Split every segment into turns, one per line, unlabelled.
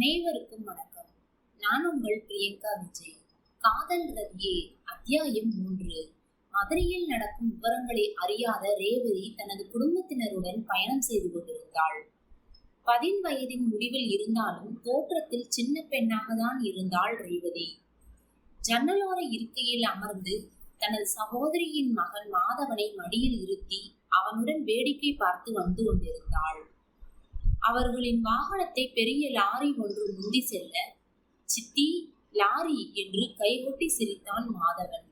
அனைவருக்கும் வணக்கம். நான் உங்கள் பிரியங்கா விஜய். காதல் ரதியே அத்தியாயம் மூன்று. மதுரையில் நடக்கும் விவரங்களை அறியாத ரேவதி தனது குடும்பத்தினருடன் பயணம் செய்து கொண்டிருந்தாள். பதின் வயதின் முடிவில் இருந்தாலும் தோற்றத்தில் சின்ன பெண்ணாக தான் இருந்தாள் ரேவதி. ஜன்னலோர இருக்கையில் அமர்ந்து தனது சகோதரியின் மகன் மாதவனை மடியில் இருத்தி அவனுடன் வேடிக்கை பார்த்து வந்து கொண்டிருந்தாள். அவர்களின் வாகனத்தை பெரிய லாரி ஒன்று முந்தி செல்ல சித்தி லாரி என்று கைகொட்டி சிரித்தான் மாதவன்.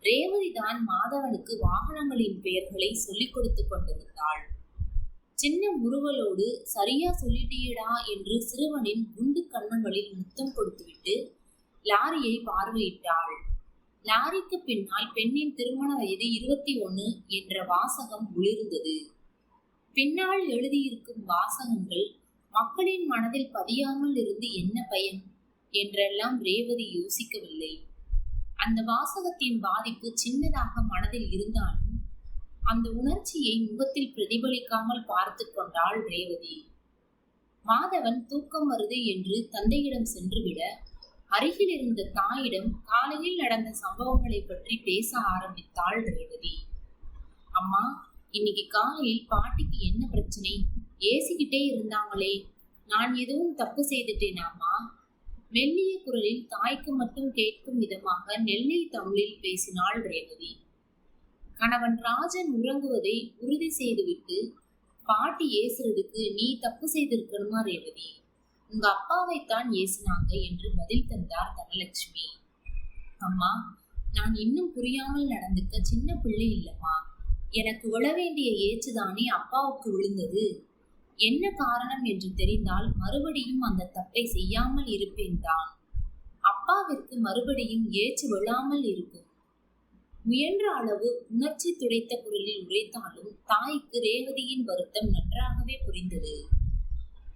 ரேவதி தான் மாதவனுக்கு வாகனங்களின் பெயர்களை சொல்லிக் கொடுத்து கொண்டிருந்தாள். சின்ன முருகலோடு சரியா சொல்லிட்டீடா என்று சிறுவனின் குண்டு கன்னங்களில் முத்தம் கொடுத்துவிட்டு லாரியை பார்வையிட்டாள். லாரிக்கு பின்னால் பெண்ணின் திருமண வயது இருபத்தி ஒன்று என்ற வாசகம் ஒளிர்ந்தது. பின்னால் எழுதியிருக்கும் வாசகங்கள் மக்களின் மனதில் பதியாமல் இருந்து என்ன பயன்? என்றெல்லாம் ரேவதி யோசிக்கவில்லை. அந்த வாசகத்தின் பாதிப்பு சின்னதாக மனதில் இருந்தாலும் அந்த உணர்ச்சியை முகத்தில் பிரதிபலிக்காமல் பார்த்து கொண்டாள் ரேவதி. மாதவன் தூக்கம் வருது என்று தந்தையிடம் சென்றுவிட அருகில் இருந்த தாயிடம் காலையில் நடந்த சம்பவங்களை பற்றி பேச ஆரம்பித்தாள் ரேவதி. அம்மா இன்னைக்கு காலையில் பாட்டிக்கு என்ன பிரச்சனை? ஏசிக்கிட்டே இருந்தாங்களே. நான் எதுவும் தப்பு செய்துட்டேனாமா? மெல்லிய குரலில் தாய்க்கு மட்டும் கேட்கும் விதமாக நெல்லை தமிழில் பேசினாள் ரேவதி. கணவன் ராஜன் உறங்குவதை உறுதி செய்துவிட்டு பாட்டி ஏசுறதுக்கு நீ தப்பு செய்திருக்கணுமா ரேவதி? உங்க அப்பாவைத்தான் ஏசினாங்க என்று பதில் தந்தார் தனலட்சுமி. அம்மா நான் இன்னும் புரியாமல் நடந்துக்க சின்ன பிள்ளை இல்லம்மா. எனக்கு விழ வேண்டிய ஏச்சுதானே அப்பாவுக்கு விழுந்தது? என்ன காரணம் என்று தெரிந்தால் மறுபடியும் அந்த தப்பை செய்யாமல் இருப்பேன் தான். அப்பாவிற்கு மறுபடியும் ஏச்சு விழாமல் இருக்கும். முயன்ற அளவு உணர்ச்சி துடைத்த குரலில் உரைத்தாலும் தாய்க்கு ரேவதியின் வருத்தம் நன்றாகவே புரிந்தது.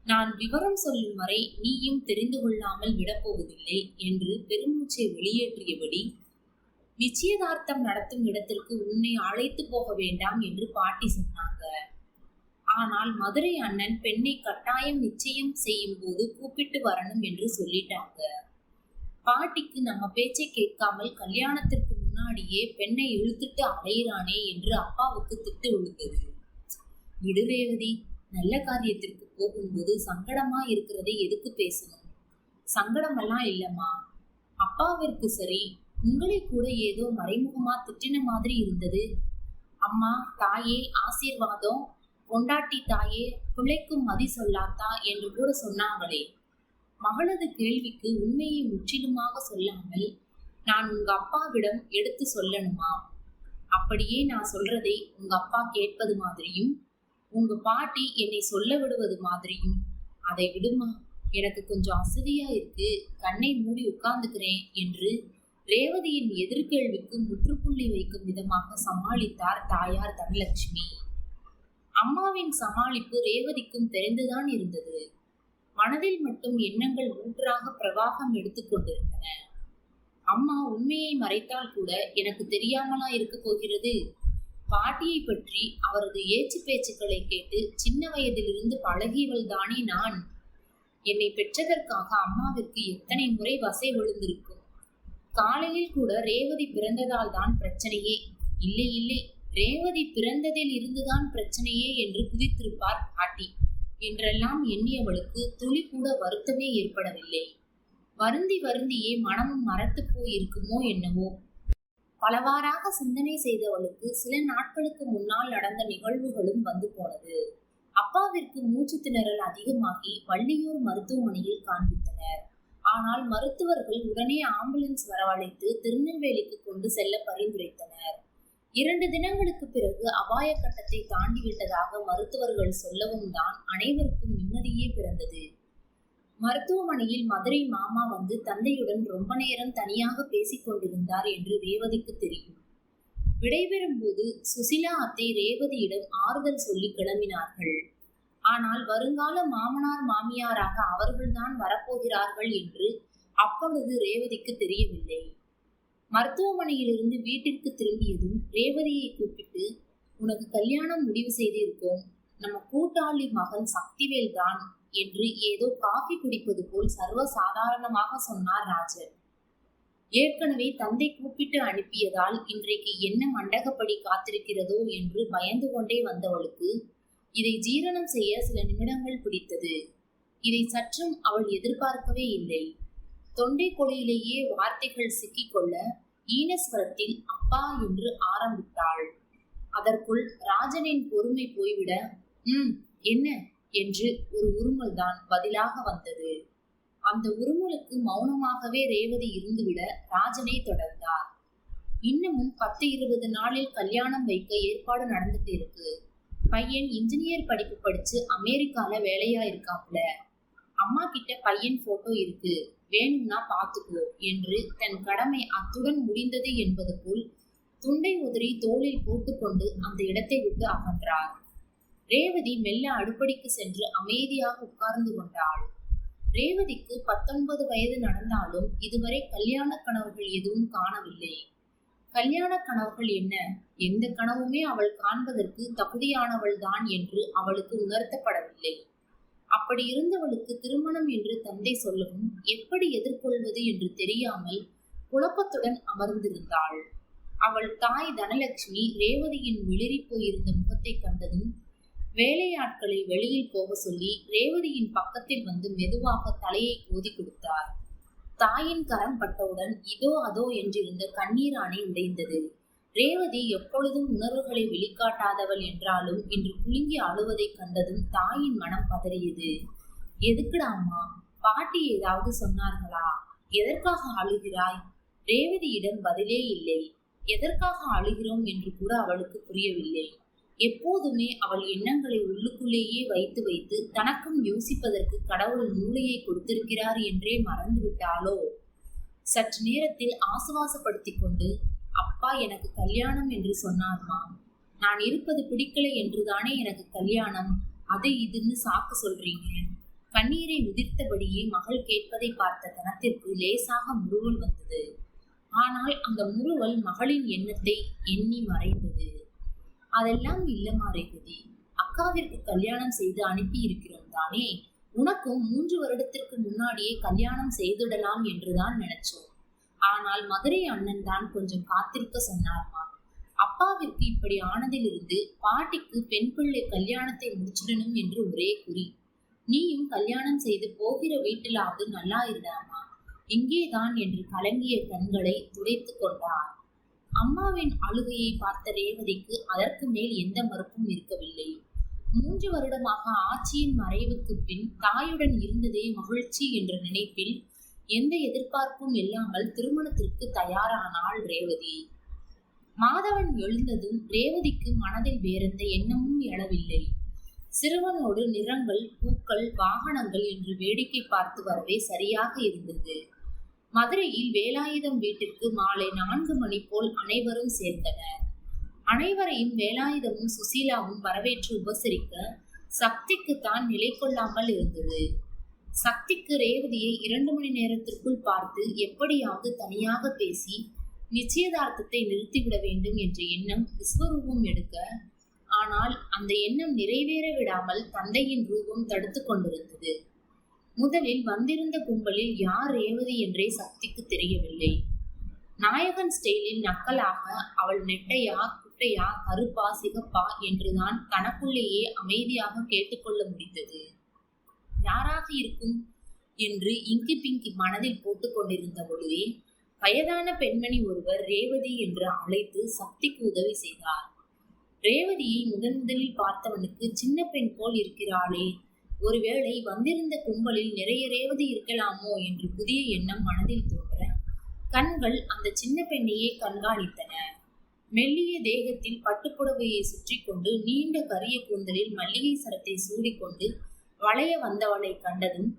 நான் விவரம் சொல்லும் வரை நீயும் தெரிந்து கொள்ளாமல் விடப்போவதில்லை என்று பெருமூச்சை வெளியேற்றியபடி நிச்சயதார்த்தம் நடத்தும் இடத்திற்கு உன்னை அழைத்து போக வேண்டாம் என்று பாட்டி சொன்னாங்க. ஆனால் மதுரை அண்ணன் பெண்ணை கட்டாயம் நிச்சயம் செய்யும் போது கூப்பிட்டு வரணும் என்று சொல்லிட்டாங்க. பாட்டிக்கு நம்ம பேச்சை கேட்காமல் கல்யாணத்திற்கு முன்னாடியே பெண்ணை இழுத்துட்டு அலையிறானே என்று அப்பாவுக்கு திட்டு விழுந்தது. விடுரேவதி நல்ல காரியத்திற்கு போகும்போது சங்கடமா இருக்கிறதை எதுக்கு பேசணும்? சங்கடமெல்லாம் இல்லம்மா. அப்பாவிற்கு சரி உங்களை கூட ஏதோ மறைமுகமா திட்டின மாதிரி இருந்தது. அம்மா தாயே ஆசீர்வாதம் கொண்டாட்டி தாயே பிழைக்கும் மதி சொல்லாத்தா என்று கூட சொன்னாங்களே. மகளது கேள்விக்கு உண்மையை முற்றிலுமாக சொல்லாமல் நான் உங்க அப்பாவிடம் எடுத்து சொல்லணுமா? அப்படியே நான் சொல்றதை உங்க அப்பா கேட்பது மாதிரியும் உங்க பாட்டி என்னை சொல்ல விடுவது மாதிரியும் அதை விடுமா? எனக்கு கொஞ்சம் அசதியா இருக்கு. கண்ணை மூடி உட்கார்ந்துக்கிறேன் என்று ரேவதியின் எதிர்கேள்விக்கு முற்றுப்புள்ளி வைக்கும் விதமாக சமாளித்தார் தாயார் தனலட்சுமி. அம்மாவின் சமாளிப்பு ரேவதிக்கும் தெரிந்துதான் இருந்தது. மனதில் மட்டும் எண்ணங்கள் ஊற்றாக பிரவாகம் எடுத்துக்கொண்டிருந்தன அம்மா உண்மையை மறைத்தால் கூட எனக்கு தெரியாமலா இருக்க போகிறது? பாட்டியை பற்றி அவரது ஏச்சு பேச்சுக்களை கேட்டு சின்ன வயதிலிருந்து பழகியவள் தானே நான்? என்னை பெற்றதற்காக அம்மாவிற்கு எத்தனை முறை வசை விழுந்திருக்கும் காலையில் கூட ரேவதி பிறந்ததால் தான் பிரச்சனையே. இல்லை இல்லை ரேவதி பிறந்ததில் இருந்துதான் பிரச்சனையே என்று குதித்திருப்பார் பாட்டி என்றெல்லாம் எண்ணியவளுக்கு துளி கூட வருத்தமே ஏற்படவில்லை. வருந்தி வருந்தியே மனமும் மரத்து போயிருக்குமோ என்னவோ. பலவாறாக சிந்தனை செய்தவளுக்கு சில நாட்களுக்கு முன்னால் நடந்த நிகழ்வுகளும் வந்து போனது. அப்பாவிற்கு மூச்சு திணறல் அதிகமாகி வள்ளியூர் மருத்துவமனையில் காண்பித்தனர். ஆனால் மருத்துவர்கள் உடனே ஆம்புலன்ஸ் வரவழைத்து திருநெல்வேலிக்கு கொண்டு செல்ல பரிந்துரைத்தனர். இரண்டு தினங்களுக்கு பிறகு அபாய கட்டத்தை தாண்டிவிட்டதாக மருத்துவர்கள் சொல்லவும் தான் அனைவருக்கும் நிம்மதியே பிறந்தது. மருத்துவமனையில் மதுரை மாமா வந்து தந்தையுடன் ரொம்ப நேரம் தனியாக பேசிக் கொண்டிருந்தார் என்று ரேவதிக்கு தெரியும். விடைபெறும் போது சுசிலா அத்தை ரேவதியிடம் ஆறுதல் சொல்லி கிளம்பினார்கள். ஆனால் வருங்கால மாமனார் மாமியாராக அவர்கள்தான் வரப்போகிறார்கள் என்று அப்பொழுது ரேவதிக்கு தெரியவில்லை. மருத்துவமனையிலிருந்து வீட்டிற்கு திரும்பியதும் ரேவதியை கூப்பிட்டு உனக்கு கல்யாணம் முடிவு செய்திருக்கோம். நம்ம கூட்டாளி மகன் சக்திவேல் தான் என்று ஏதோ காஃபி குடிப்பது போல் சர்வ சாதாரணமாக சொன்னார் ராஜன் ஏற்கனவே தந்தை கூப்பிட்டு அனுப்பியதால் இன்றைக்கு என்ன மண்டகப்படி காத்திருக்கிறதோ என்று பயந்து கொண்டே வந்தவளுக்கு இதை ஜீரணம் செய்ய சில நிமிடங்கள் பிடித்தது. இதை சற்றும் அவள் எதிர்பார்க்கவே இல்லை. தொண்டை கொடியிலேயே வார்த்தைகள் சிக்கிக்கொள்ள ஈனஸ்வரத்தில் அப்பா என்று ஆரம்பித்தாள். அதற்குள் ராஜனின் பொறுமை போய்விட ம் என்ன? என்று ஒரு உருமல் தான் பதிலாக வந்தது. அந்த உருமலுக்கு மௌனமாகவே ரேவதி இருந்துவிட ராஜனை தொடர்ந்தார். இன்னமும் பத்து இருபது நாளில் கல்யாணம் வைக்க ஏற்பாடு நடந்துட்டு இருக்கு பையன் இன்ஜினியர் படிப்பு படிச்சு அமெரிக்கால வேலையா இருக்காப்ல அம்மா கிட்ட பையன் போட்டோ இருக்கு. வேணும்னா பாத்துக்கோ என்று தன் கடமை அத்துடன் முடிந்தது என்பது போல் துண்டை உதறி தோளில் போட்டுக்கொண்டு அந்த இடத்தை விட்டு அகன்றார். ரேவதி மெல்ல அடுப்படிக்கு சென்று அமைதியாக உட்கார்ந்து கொண்டாள். ரேவதிக்கு பத்தொன்பது வயது நடந்தாலும் இதுவரை கல்யாண கனவுகள் எதுவும் காணவில்லை. கல்யாண கனவுகள் என்ன? எந்த கனவுமே அவள் காண்பதற்கு தகுதியானவள் தான் என்று அவளுக்கு உணர்த்தப்படவில்லை. அப்படி இருந்தவளுக்கு திருமணம் என்று தந்தை சொல்லவும் எப்படி எதிர்கொள்வது என்று தெரியாமல் குழப்பத்துடன் அமர்ந்திருந்தாள். அவள் தாய் தனலட்சுமி ரேவதியின் விளிரி போயிருந்த முகத்தை கண்டதும் வேலையாட்களை வெளியில் போக சொல்லி ரேவதியின் பக்கத்தில் வந்து மெதுவாக தலையை கோதி கொடுத்தார். தாயின் கரம் பட்டவுடன் இதோ அதோ என்றிருந்த கண்ணீராணை உடைந்தது. ரேவதி எப்பொழுதும் உணர்வுகளை வெளிக்காட்டாதவள் என்றாலும் இன்று குலுங்கி அழுவதைக் கண்டதும் தாயின் மனம் பதறியது. எதுக்குடா அம்மா பாட்டி ஏதாவது சொன்னார்களா? எதற்காக அழுகிறாய்? ரேவதியிடம் பதிலே இல்லை. எதற்காக அழுகிறோம்? என்று கூட அவளுக்கு புரியவில்லை. எப்போதுமே அவள் எண்ணங்களை உள்ளுக்குள்ளேயே வைத்து வைத்து தனக்கும் யோசிப்பதற்கு கடவுள் மூளையை கொடுத்திருக்கிறார் என்றே மறந்துவிட்டாளோ? சற்று நேரத்தில் ஆசுவாசப்படுத்திக் கொண்டு அப்பா எனக்கு கல்யாணம் என்று சொன்னார்மா? நான் இருப்பது பிடிக்கலை என்றுதானே எனக்கு கல்யாணம்? அது இதுன்னு சாக்கு சொல்றீங்க. கண்ணீரை உதிர்த்தபடியே மகள் கேட்பதை பார்த்த தனத்திற்கு லேசாக முருவல் வந்தது. ஆனால் அந்த முருவல் மகளின் எண்ணத்தை எண்ணி மறைந்தது. அதெல்லாம் இல்லம்மா ரேவதி அக்காவிற்கு கல்யாணம் செய்து அனுப்பி இருக்கிறோம் தானே. உனக்கும் மூன்று வருடத்திற்கு முன்னாடியே கல்யாணம் செய்துடலாம் என்றுதான் நினைச்சோம். ஆனால் மதுரை அண்ணன் தான் கொஞ்சம் காத்திருக்க சொன்னார்மா. அப்பாவிற்கு இப்படி ஆனதிலிருந்து பாட்டிக்கு பெண் பிள்ளை கல்யாணத்தை முடிச்சிடணும் என்று ஒரே குறி. நீயும் கல்யாணம் செய்து போகிற வீட்டிலாவது நல்லா இருந்தாமா இங்கேதான் என்று கலங்கிய கண்களை துடைத்து கொண்டார். அம்மாவின் அழுகையை பார்த்த ரேவதிக்கு அதற்கு மேல் எந்த மறுப்பும் இருக்கவில்லை. மூன்று வருடமாக ஆட்சியின் மறைவுக்கு பின் தாயுடன் இருந்ததே மகிழ்ச்சி என்ற நினைப்பில் எந்த எதிர்பார்ப்பும் இல்லாமல் திருமணத்திற்கு தயாரானாள் ரேவதி. மாதவன் எழுந்ததும் ரேவதிக்கு மனதில் வேறெந்த எண்ணமும் எழவில்லை. சிறுவனோடு நிறங்கள் பூக்கள் வாகனங்கள் என்று வேடிக்கை பார்த்து வரவே சரியாக இருந்தது. மதுரையில் வேலாயுதம் வீட்டிற்கு மாலை நான்கு மணி போல் அனைவரும் சேர்ந்தனர். அனைவரையும் வேலாயுதமும் சுசீலாவும் வரவேற்று உபசரிக்க சக்திக்கு தான் நிலை கொள்ளாமல் இருந்தது. சக்திக்கு ரேவதியை இரண்டு மணி நேரத்திற்குள் பார்த்து எப்படியாவது தனியாக பேசி நிச்சயதார்த்தத்தை நிறுத்திவிட வேண்டும் என்ற எண்ணம் விஸ்வரூபம் எடுக்க ஆனால் அந்த எண்ணம் நிறைவேற விடாமல் தந்தையின் ரூபம் தடுத்து கொண்டிருந்தது. முதலில் வந்திருந்த கும்பலில் யார் ரேவதி என்றே சக்திக்கு தெரியவில்லை. நாயகன் ஸ்டைலில் நக்கலாக அவள் நெட்டையா குட்டையா கருப்பா சிகப்பா என்றுதான் தனக்குள்ளேயே அமைதியாக கேட்டுக்கொள்ள முடிந்தது. யாராக இருக்கும்? என்று இங்கி பிங்கி மனதில் போட்டுக் கொண்டிருந்த பொழுதே வயதான பெண்மணி ஒருவர் ரேவதி என்று அழைத்து சக்திக்கு உதவி செய்தார். ரேவதியை முதன் முதலில் பார்த்தவனுக்கு சின்ன பெண் போல் இருக்கிறாளே ஒருவேளை வந்திருந்த கும்பலில் நிறைய ரேவதி இருக்கலாமோ என்று புதிய எண்ணம் மனதில் தோன்ற கண்கள் அந்த சின்ன பெண்ணையே கண்காணித்தன. மெல்லிய தேகத்தில் பட்டுப்புடவையை சுற்றி கொண்டு நீண்ட கரிய கூந்தலில் மல்லிகை சரத்தை சூடிக்கொண்டு வளைய வந்தவளை கண்டதும்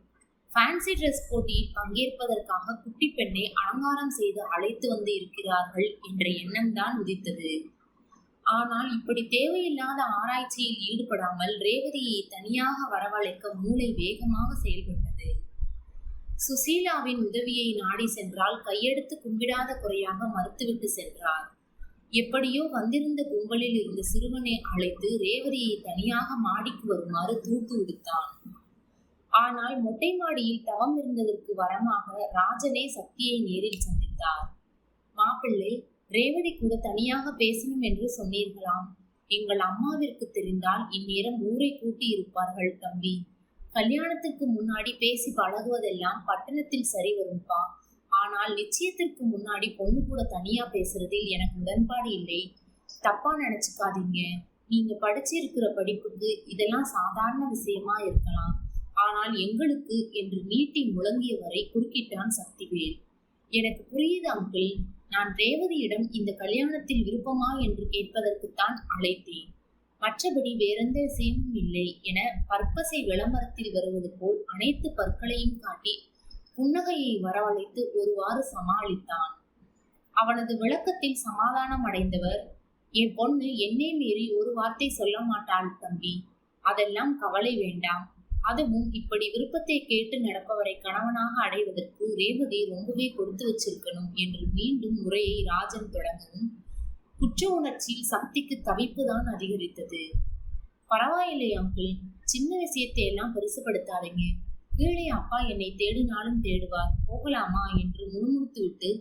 ஃபேன்சி ட்ரெஸ் போட்டியில் பங்கேற்பதற்காக குட்டி பெண்ணை அலங்காரம் செய்து அழைத்து வந்து இருக்கிறார்கள் என்ற எண்ணம்தான் உதித்தது. ஆனால் இப்படி தேவையில்லாத ஆராய்ச்சியில் ஈடுபடாமல் ரேவதியை தனியாக வரவழைக்க மூளை வேகமாக செயல்பட்டது. சுசீலாவின் உதவியை நாடி சென்றால் கையெடுத்து கும்பிடாத குறையாக மறுத்துவிட்டு சென்றார். எப்படியோ வந்திருந்த கும்பலில் இருந்த சிறுவனை அழைத்து ரேவதியை தனியாக மாடிக்கு வருமாறு தூத்து விடுத்தான் ஆனால் மொட்டை மாடியில் தவம் இருந்ததற்கு வரமாக ராஜனே சக்தியை நேரில் சந்தித்தார். மாப்பிள்ளை ரேவதி கூட தனியாக பேசணும் என்று சொன்னீர்களாம். எங்கள் அம்மாவிற்கு தெரிந்தால் இந்நேரம் ஊரை கூட்டி இருப்பார்கள் தம்பி. கல்யாணத்துக்கு முன்னாடி பேசி பழகுவதெல்லாம் பட்டணத்தில் சரி வரும்பா. ஆனால் நிச்சயத்திற்கு முன்னாடி பொண்ணு கூட தனியா பேசுறதில் எனக்கு உடன்பாடு இல்லை. தப்பா நினைச்சுக்காதீங்க. நீங்க படிச்சிருக்கிற படிப்புக்கு இதெல்லாம் சாதாரண விஷயமா இருக்கலாம். ஆனால் எங்களுக்கு என்று நீட்டி முழங்கியவரை குறுக்கிட்டான் சக்திவேல். எனக்கு புரியுது அங்கிள்? நான் ரேவதியிடம் இந்த கல்யாணத்தில் விருப்பமா என்று கேட்பதற்குத்தான் அழைத்தேன். மற்றபடி வேறெந்த விஷயமும் இல்லை என பற்பசை விளம்பரத்தில் வருவது போல் அனைத்து பற்களையும் காட்டி புன்னகையை வரவழைத்து ஒருவாறு சமாளித்தான். அவனது விளக்கத்தில் சமாதானம் அடைந்தவர் என் பொண்ணு என்னை மீறி ஒரு வார்த்தை சொல்ல மாட்டாள் தம்பி. அதெல்லாம் கவலை வேண்டாம். அதுவும் இப்படி விருப்பத்தை கேட்டு நடப்பவரை கணவனாக அடைவதற்கு ரேவதி ரொம்பவே கொடுத்து வச்சிருக்கணும் என்று மீண்டும் முறையை ராஜன் தொடங்கவும் குற்ற உணர்ச்சியில் சக்திக்கு தவிப்பு தான் அதிகரித்தது. பரவாயில்லை அங்கிள் சின்ன விஷயத்தை எல்லாம் பெருசுபடுத்தாதீங்க. கீழே அப்பா என்னை தேடினாலும் தேடுவார் போகலாமா என்று முணுமுணுத்து விட்டு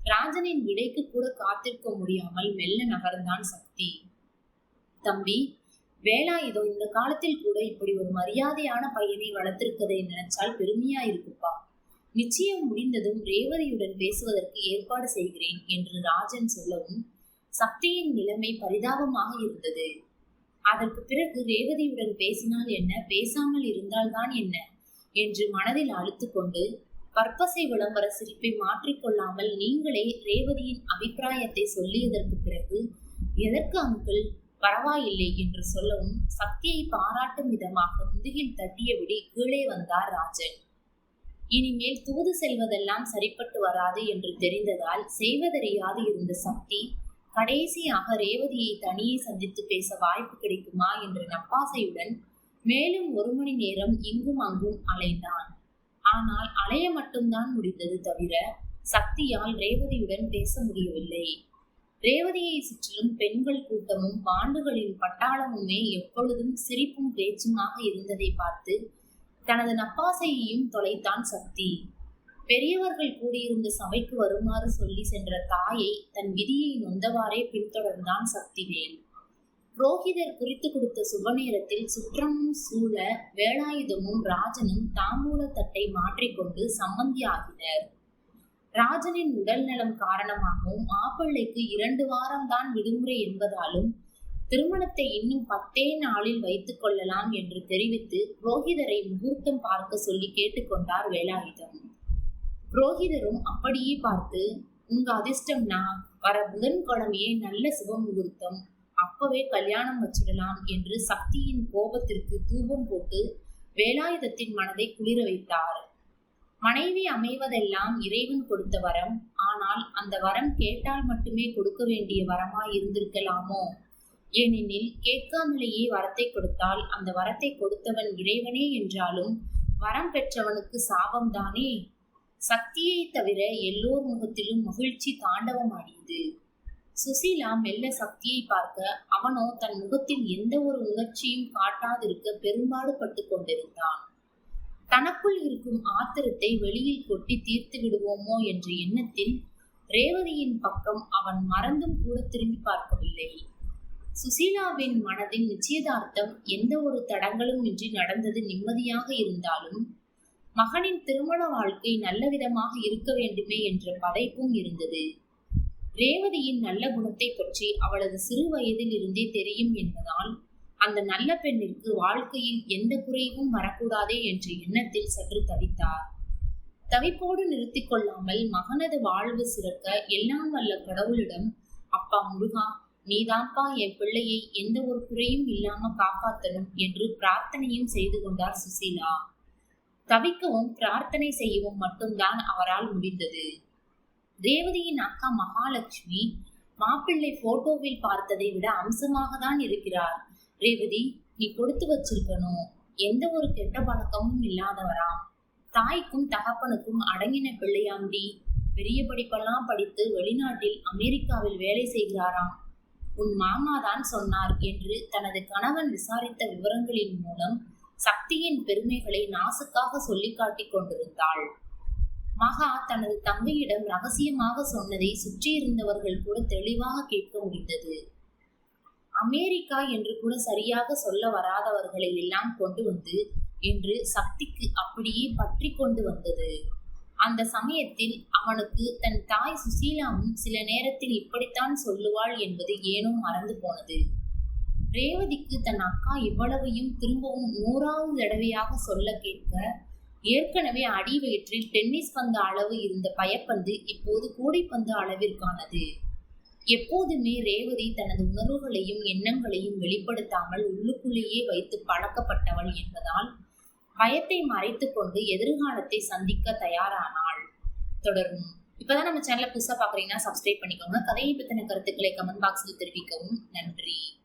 ராஜனின் விடைக்கு கூட காத்திருக்க முடியாமல் மெல்ல நகர்ந்தான் சக்தி. தம்பி வேலாயுதோ இந்த காலத்தில் கூட இப்படி ஒரு மரியாதையான பையனை வளர்த்திருக்கதை நினைச்சால் பெருமையா இருக்குப்பா. நிச்சயம் முடிந்ததும் ரேவதியுடன் பேசுவதற்கு ஏற்பாடு செய்கிறேன் என்று ராஜன் சொல்லவும் சக்தியின் நிலைமை பரிதாபமாக இருந்தது. அதற்கு பிறகு ரேவதியுடன் பேசினால் என்ன? பேசாமல் இருந்தால்தான் என்ன? என்று மனதில் அழுத்து கொண்டு பற்பசை விளம்பர சிரிப்பை மாற்றிக்கொள்ளாமல் நீங்களே ரேவதியின் அபிப்பிராயத்தை சொல்லியதற்கு பிறகு எதற்கு அங்கிள் பரவாயில்லை என்று சொல்லவும் சக்தியை பாராட்டும் விதமாக முதுகில் தட்டியபடி கீழே வந்தார் ராஜன். இனிமேல் தூது செல்வதெல்லாம் சரிப்பட்டு வராது என்று தெரிந்ததால் செய்வதறியாது இருந்த சக்தி கடைசியாக ரேவதியை தனியே சந்தித்து பேச வாய்ப்பு கிடைக்குமா என்ற நப்பாசையுடன் மேலும் ஒரு மணி நேரம் இங்கும் அங்கும் அலைந்தான். ஆனால் அலைய மட்டும்தான் முடிந்தது தவிர சக்தியால் ரேவதியுடன் பேச முடியவில்லை. ரேவதியை சுற்றிலும் பெண்கள் கூட்டமும் பாண்டுகளின் பட்டாளமுமே எப்பொழுதும் சிரிப்பும் பேச்சுமாக இருந்ததை பார்த்து தனது நப்பாசையையும் தொலைத்தான் சக்தி. பெரியவர்கள் கூடியிருந்த சபைக்கு வருமாறு சொல்லி சென்ற தாயை தன் விதியை நொந்தவாறே பின்தொடர்ந்தான் சக்திவேல் புரோகிதர் குறித்து கொடுத்த சுப நேரத்தில் சுற்றமும் சூழ வேலாயுதமும் ராஜனும் தாம்பூல தட்டை மாற்றிக்கொண்டு சம்மந்தியாகினர் ராஜனின் உடல் நலம் காரணமாகவும் மாப்பிள்ளைக்கு இரண்டு வாரம் தான் விடுமுறை என்பதாலும் திருமணத்தை இன்னும் பத்தே நாளில் வைத்துக் கொள்ளலாம் என்று தெரிவித்து புரோகிதரை முகூர்த்தம் பார்க்க சொல்லி கேட்டுக்கொண்டார் வேலாயுதம். புரோகிதரும் அப்படியே பார்த்து உங்க அதிர்ஷ்டம்னா வர புதன்கிழமையே நல்ல சுப முகூர்த்தம். அப்பவே கல்யாணம் வச்சிடலாம் என்று சக்தியின் கோபத்திற்கு தூபம் போட்டு வேலாயுதத்தின் மனதை குளிர வைத்தார். மனைவி அமைவதெல்லாம் இறைவன் கொடுத்த வரம். ஆனால் அந்த வரம் கேட்டால் மட்டுமே கொடுக்க வேண்டிய வரமாய் இருந்திருக்கலாமோ? ஏனெனில் கேட்காமலேயே வரத்தை கொடுத்தால் அந்த வரத்தை கொடுத்தவன் இறைவனே என்றாலும் வரம் பெற்றவனுக்கு சாபம்தானே? சக்தியை தவிர எல்லோர் முகத்திலும் மகிழ்ச்சி தாண்டவமாடியது. சுசீலா மெல்ல சக்தியை பார்க்க அவனோ தன் முகத்தில் எந்த ஒரு உணர்ச்சியும் காட்டாதிருக்க பெரும்பாடு பட்டு கொண்டிருந்தான். தனக்குள் இருக்கும் ஆத்திரத்தை வெளியில் கொட்டி தீர்த்து விடுவோமோ என்ற எண்ணத்தில் ரேவதியின் பக்கம் அவன் மறந்தும் கூட திரும்பி பார்க்கவில்லை. சுசீலாவின் மனதின் நிச்சயதார்த்தம் எந்த ஒரு தடங்களும் இன்றி நடந்தது நிம்மதியாக இருந்தாலும் மகனின் திருமண வாழ்க்கை நல்ல விதமாக இருக்க வேண்டுமே என்ற பதைப்பும் இருந்தது. ரேவதியின் நல்ல குணத்தை பற்றி அவளது சிறு வயதில் இருந்தே தெரியும் என்பதால் அந்த நல்ல பெண்ணிற்கு வாழ்க்கையில் எந்த குறைவும் வரக்கூடாதே என்ற எண்ணத்தில் சற்று தவித்தார். தவிப்போடு நிறுத்திக் கொள்ளாமல் மகனது வாழ்வு சிறக்க எல்லாம் வல்ல கடவுளிடம் அப்பா முருகா நீதான்ப்பா என் பிள்ளையை எந்த ஒரு குறையும் இல்லாம காப்பாத்தணும் என்று பிரார்த்தனையும் செய்து கொண்டார் சுசீலா. தவிக்கவும் பிரார்த்தனை செய்யவும் மட்டும்தான் அவரால் முடிந்தது. ரேவதியின் அக்கா மகாலட்சுமி மாப்பிள்ளை போட்டோவில் பார்த்ததை விட அம்சமாக தான் இருக்கிறார். ரேவதி நீ கொடுத்து வச்சிருக்கணும். எந்த ஒரு கெட்ட பழக்கமும் இல்லாதவராம் தாய்க்கும் தகப்பனுக்கும் அடங்கின பிள்ளையாண்டி. பெரிய படிப்பெல்லாம் படித்து வெளிநாட்டில் அமெரிக்காவில் வேலை செய்கிறாராம் உன் மாமா தான் சொன்னார் என்று தனது கணவன் விசாரித்த விவரங்களின் மூலம் சக்தியின் பெருமைகளை நாசுக்காக சொல்லி காட்டிக் கொண்டிருந்தாள். மகா தனது தங்கையிடம் ரகசியமாக சொன்னதை சுற்றியிருந்தவர்கள் கூட தெளிவாக கேட்க முடிந்தது. அமெரிக்கா என்று கூட சரியாக சொல்ல வராதவர்களை எல்லாம் கொண்டு வந்து என்று சக்திக்கு அப்படியே பற்றி கொண்டு வந்தது. அந்த சமயத்தில் அவனுக்கு தன் தாய் சுசீலாவும் சில நேரத்தில் இப்படித்தான் சொல்லுவாள் என்பது ஏனோ மறந்து போனது. ரேவதிக்கு தன் அக்கா இவ்வளவையும் திரும்பவும் நூறாவது தடவையாக சொல்ல கேட்க ஏற்கனவே அடி வயிற்றில் டென்னிஸ் பந்து அளவு இருந்த பயப்பந்து இப்போது கூடைப்பந்து அளவிற்கானது. எப்போதுமே ரேவதி தனது உணர்வுகளையும் எண்ணங்களையும் வெளிப்படுத்தாமல் உள்ளுக்குள்ளேயே வைத்து பழக்கப்பட்டவள் என்பதால் பயத்தை மறைத்து கொண்டு எதிர்காலத்தை சந்திக்க தயாரானாள். தொடரும். இப்பதான் நம்ம சேனலை புதுசா பாக்குறீங்கன்னா சப்ஸ்கிரைப் பண்ணிக்கோங்க. கதையை பத்தின கருத்துக்களை கமெண்ட் பாக்ஸில் தெரிவிக்கவும். நன்றி.